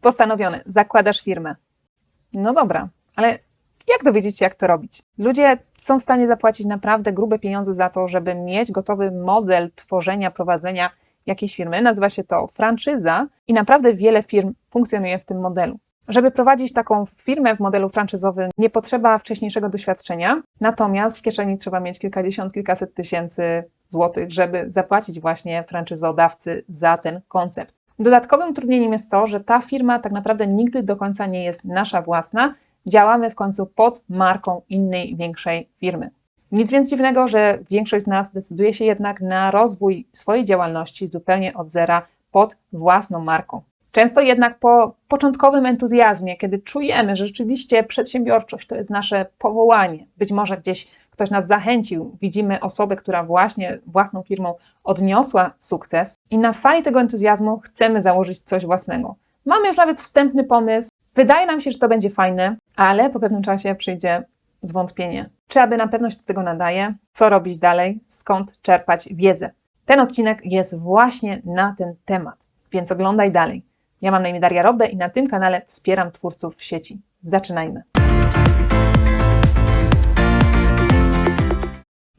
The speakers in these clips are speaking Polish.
Postanowione, zakładasz firmę. No dobra, ale jak dowiedzieć się, jak to robić? Ludzie są w stanie zapłacić naprawdę grube pieniądze za to, żeby mieć gotowy model tworzenia, prowadzenia jakiejś firmy. Nazywa się to franczyza i naprawdę wiele firm funkcjonuje w tym modelu. Żeby prowadzić taką firmę w modelu franczyzowym, nie potrzeba wcześniejszego doświadczenia, natomiast w kieszeni trzeba mieć kilkadziesiąt, kilkaset tysięcy złotych, żeby zapłacić właśnie franczyzodawcy za ten koncept. Dodatkowym utrudnieniem jest to, że ta firma tak naprawdę nigdy do końca nie jest nasza własna. Działamy w końcu pod marką innej większej firmy. Nic więc dziwnego, że większość z nas decyduje się jednak na rozwój swojej działalności zupełnie od zera pod własną marką. Często jednak po początkowym entuzjazmie, kiedy czujemy, że rzeczywiście przedsiębiorczość to jest nasze powołanie, być może gdzieś ktoś nas zachęcił, widzimy osobę, która właśnie własną firmą odniosła sukces i na fali tego entuzjazmu chcemy założyć coś własnego. Mamy już nawet wstępny pomysł, wydaje nam się, że to będzie fajne, ale po pewnym czasie przyjdzie zwątpienie. Czy aby na pewno się do tego nadaje? Co robić dalej? Skąd czerpać wiedzę? Ten odcinek jest właśnie na ten temat, więc oglądaj dalej. Ja mam na imię Daria Robbe i na tym kanale wspieram twórców w sieci. Zaczynajmy.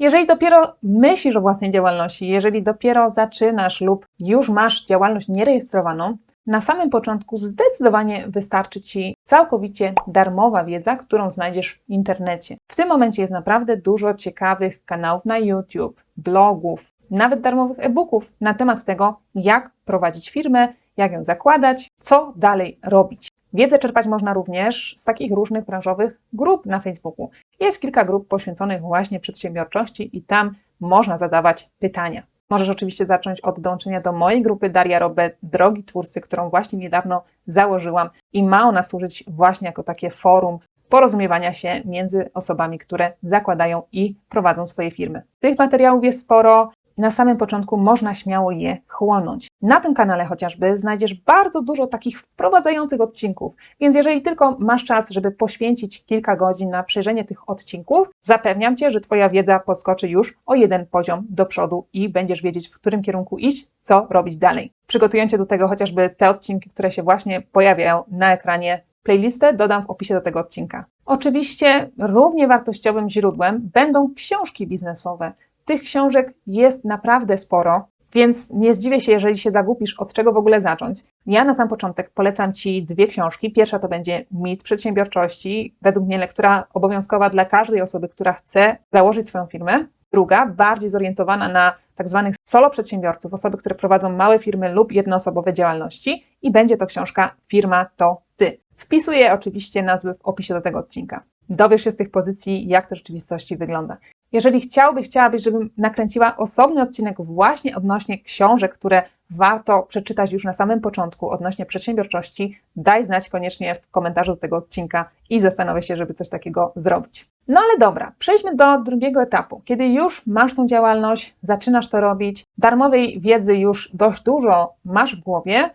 Jeżeli dopiero myślisz o własnej działalności, jeżeli dopiero zaczynasz lub już masz działalność nierejestrowaną, na samym początku zdecydowanie wystarczy Ci całkowicie darmowa wiedza, którą znajdziesz w internecie. W tym momencie jest naprawdę dużo ciekawych kanałów na YouTube, blogów, nawet darmowych e-booków na temat tego, jak prowadzić firmę, jak ją zakładać, co dalej robić. Wiedzę czerpać można również z takich różnych branżowych grup na Facebooku. Jest kilka grup poświęconych właśnie przedsiębiorczości i tam można zadawać pytania. Możesz oczywiście zacząć od dołączenia do mojej grupy Daria Robę Drogi Twórcy, którą właśnie niedawno założyłam i ma ona służyć właśnie jako takie forum porozumiewania się między osobami, które zakładają i prowadzą swoje firmy. Tych materiałów jest sporo, na samym początku można śmiało je chłonąć. Na tym kanale chociażby znajdziesz bardzo dużo takich wprowadzających odcinków, więc jeżeli tylko masz czas, żeby poświęcić kilka godzin na przejrzenie tych odcinków, zapewniam Cię, że Twoja wiedza podskoczy już o jeden poziom do przodu i będziesz wiedzieć, w którym kierunku iść, co robić dalej. Przygotuję Cię do tego chociażby te odcinki, które się właśnie pojawiają na ekranie Playlistę dodam w opisie do tego odcinka. Oczywiście równie wartościowym źródłem będą książki biznesowe. Tych książek jest naprawdę sporo, więc nie zdziwię się, jeżeli się zagupisz, od czego w ogóle zacząć. Ja na sam początek polecam Ci dwie książki. Pierwsza to będzie Mit Przedsiębiorczości, według mnie lektura obowiązkowa dla każdej osoby, która chce założyć swoją firmę. Druga, bardziej zorientowana na tak zwanych solo przedsiębiorców, osoby, które prowadzą małe firmy lub jednoosobowe działalności i będzie to książka Firma to Ty. Wpisuję oczywiście nazwy w opisie do tego odcinka. Dowiesz się z tych pozycji, jak to w rzeczywistości wygląda. Jeżeli chciałbyś, chciałabyś, żebym nakręciła osobny odcinek właśnie odnośnie książek, które warto przeczytać już na samym początku odnośnie przedsiębiorczości, daj znać koniecznie w komentarzu do tego odcinka i zastanowię się, żeby coś takiego zrobić. No ale dobra, przejdźmy do drugiego etapu. Kiedy już masz tą działalność, zaczynasz to robić, darmowej wiedzy już dość dużo masz w głowie,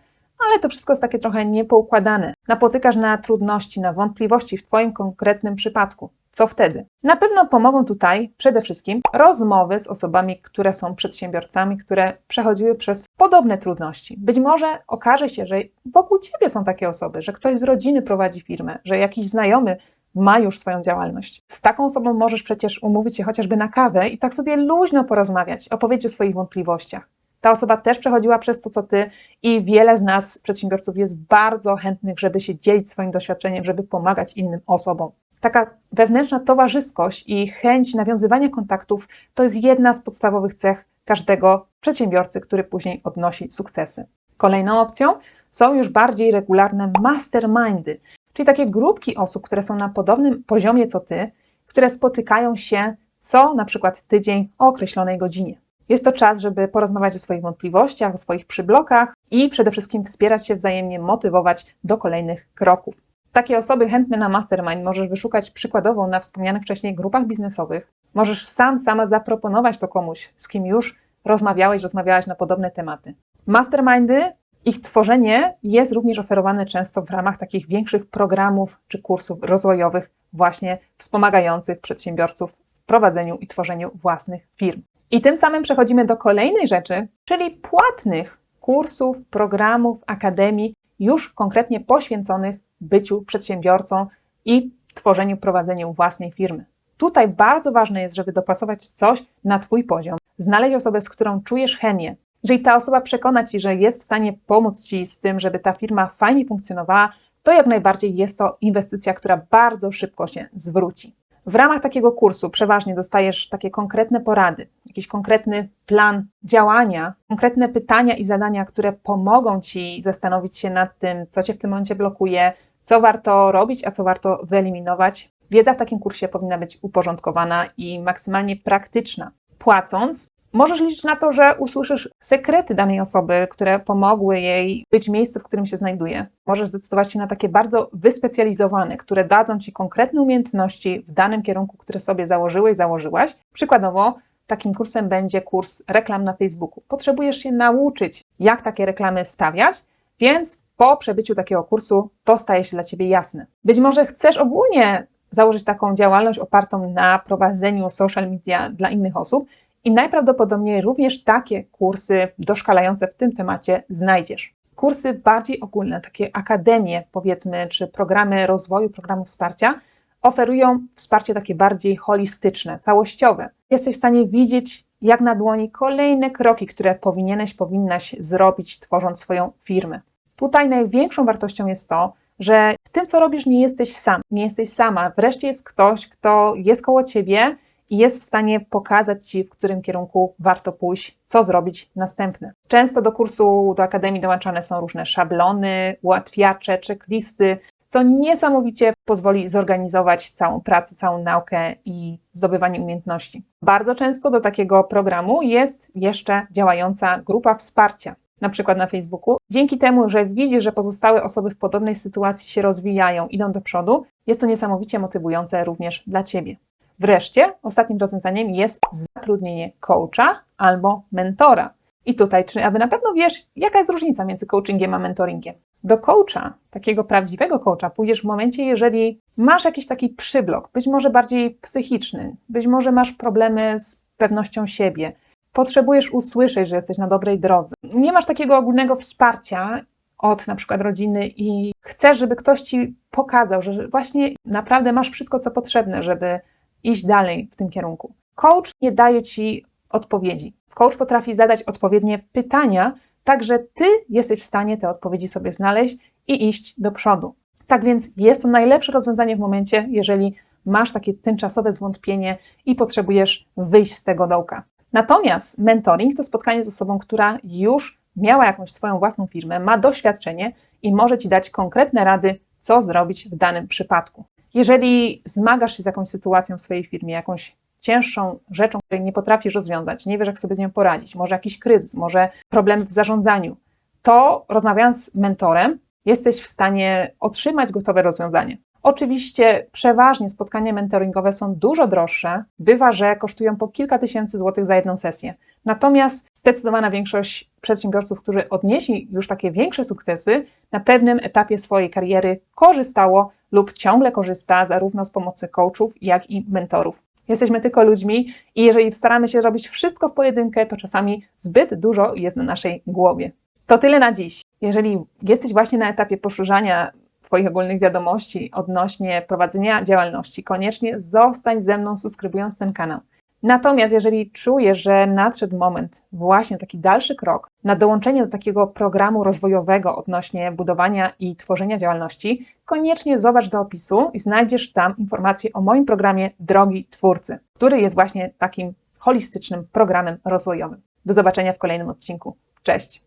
ale to wszystko jest takie trochę niepoukładane. Napotykasz na trudności, na wątpliwości w Twoim konkretnym przypadku. Co wtedy? Na pewno pomogą tutaj przede wszystkim rozmowy z osobami, które są przedsiębiorcami, które przechodziły przez podobne trudności. Być może okaże się, że wokół Ciebie są takie osoby, że ktoś z rodziny prowadzi firmę, że jakiś znajomy ma już swoją działalność. Z taką osobą możesz przecież umówić się chociażby na kawę i tak sobie luźno porozmawiać, opowiedzieć o swoich wątpliwościach. Ta osoba też przechodziła przez to, co ty, i wiele z nas, przedsiębiorców, jest bardzo chętnych, żeby się dzielić swoim doświadczeniem, żeby pomagać innym osobom. Taka wewnętrzna towarzyskość i chęć nawiązywania kontaktów to jest jedna z podstawowych cech każdego przedsiębiorcy, który później odnosi sukcesy. Kolejną opcją są już bardziej regularne mastermindy, czyli takie grupki osób, które są na podobnym poziomie co ty, które spotykają się co na przykład tydzień o określonej godzinie. Jest to czas, żeby porozmawiać o swoich wątpliwościach, o swoich przyblokach i przede wszystkim wspierać się wzajemnie, motywować do kolejnych kroków. Takie osoby chętne na mastermind możesz wyszukać przykładowo na wspomnianych wcześniej grupach biznesowych. Możesz sam, sama zaproponować to komuś, z kim już rozmawiałeś, rozmawiałaś na podobne tematy. Mastermindy, ich tworzenie jest również oferowane często w ramach takich większych programów czy kursów rozwojowych, właśnie wspomagających przedsiębiorców w prowadzeniu i tworzeniu własnych firm. I tym samym przechodzimy do kolejnej rzeczy, czyli płatnych kursów, programów, akademii, już konkretnie poświęconych byciu przedsiębiorcą i tworzeniu, prowadzeniu własnej firmy. Tutaj bardzo ważne jest, żeby dopasować coś na Twój poziom, znaleźć osobę, z którą czujesz chemię. Jeżeli ta osoba przekona Ci, że jest w stanie pomóc Ci z tym, żeby ta firma fajnie funkcjonowała, to jak najbardziej jest to inwestycja, która bardzo szybko się zwróci. W ramach takiego kursu przeważnie dostajesz takie konkretne porady, jakiś konkretny plan działania, konkretne pytania i zadania, które pomogą Ci zastanowić się nad tym, co Cię w tym momencie blokuje, co warto robić, a co warto wyeliminować. Wiedza w takim kursie powinna być uporządkowana i maksymalnie praktyczna. Płacąc, możesz liczyć na to, że usłyszysz sekrety danej osoby, które pomogły jej być miejscu, w którym się znajduje. Możesz zdecydować się na takie bardzo wyspecjalizowane, które dadzą ci konkretne umiejętności w danym kierunku, który sobie założyłeś, założyłaś. Przykładowo, takim kursem będzie kurs reklam na Facebooku. Potrzebujesz się nauczyć, jak takie reklamy stawiać, więc po przebyciu takiego kursu to staje się dla Ciebie jasne. Być może chcesz ogólnie założyć taką działalność opartą na prowadzeniu social media dla innych osób i najprawdopodobniej również takie kursy doszkalające w tym temacie znajdziesz. Kursy bardziej ogólne, takie akademie, powiedzmy, czy programy rozwoju, programy wsparcia, oferują wsparcie takie bardziej holistyczne, całościowe. Jesteś w stanie widzieć, jak na dłoni, kolejne kroki, które powinieneś, powinnaś zrobić, tworząc swoją firmę. Tutaj największą wartością jest to, że w tym, co robisz, nie jesteś sam, nie jesteś sama. Wreszcie jest ktoś, kto jest koło ciebie i jest w stanie pokazać ci, w którym kierunku warto pójść, co zrobić następne. Często do kursu, do akademii dołączane są różne szablony, ułatwiacze, checklisty, co niesamowicie pozwoli zorganizować całą pracę, całą naukę i zdobywanie umiejętności. Bardzo często do takiego programu jest jeszcze działająca grupa wsparcia na przykład na Facebooku. Dzięki temu, że widzisz, że pozostałe osoby w podobnej sytuacji się rozwijają, idą do przodu, jest to niesamowicie motywujące również dla Ciebie. Wreszcie, ostatnim rozwiązaniem jest zatrudnienie coacha albo mentora. I tutaj, czy aby na pewno wiesz, jaka jest różnica między coachingiem a mentoringiem? Do coacha, takiego prawdziwego coacha, pójdziesz w momencie, jeżeli masz jakiś taki przyblok, być może bardziej psychiczny, być może masz problemy z pewnością siebie, potrzebujesz usłyszeć, że jesteś na dobrej drodze. Nie masz takiego ogólnego wsparcia od na przykład rodziny i chcesz, żeby ktoś ci pokazał, że właśnie naprawdę masz wszystko, co potrzebne, żeby iść dalej w tym kierunku. Coach nie daje ci odpowiedzi. Coach potrafi zadać odpowiednie pytania, tak że ty jesteś w stanie te odpowiedzi sobie znaleźć i iść do przodu. Tak więc jest to najlepsze rozwiązanie w momencie, jeżeli masz takie tymczasowe zwątpienie i potrzebujesz wyjść z tego dołka. Natomiast mentoring to spotkanie z osobą, która już miała jakąś swoją własną firmę, ma doświadczenie i może ci dać konkretne rady, co zrobić w danym przypadku. Jeżeli zmagasz się z jakąś sytuacją w swojej firmie, jakąś cięższą rzeczą, której nie potrafisz rozwiązać, nie wiesz, jak sobie z nią poradzić, może jakiś kryzys, może problem w zarządzaniu, to rozmawiając z mentorem, jesteś w stanie otrzymać gotowe rozwiązanie. Oczywiście przeważnie spotkania mentoringowe są dużo droższe, bywa, że kosztują po kilka tysięcy złotych za jedną sesję. Natomiast zdecydowana większość przedsiębiorców, którzy odnieśli już takie większe sukcesy, na pewnym etapie swojej kariery korzystało lub ciągle korzysta zarówno z pomocy coachów, jak i mentorów. Jesteśmy tylko ludźmi i jeżeli staramy się robić wszystko w pojedynkę, to czasami zbyt dużo jest na naszej głowie. To tyle na dziś. Jeżeli jesteś właśnie na etapie poszerzania Twoich ogólnych wiadomości odnośnie prowadzenia działalności, koniecznie zostań ze mną, subskrybując ten kanał. Natomiast jeżeli czujesz, że nadszedł moment, właśnie taki dalszy krok na dołączenie do takiego programu rozwojowego odnośnie budowania i tworzenia działalności, koniecznie zobacz do opisu i znajdziesz tam informacje o moim programie Drogi Twórcy, który jest właśnie takim holistycznym programem rozwojowym. Do zobaczenia w kolejnym odcinku. Cześć!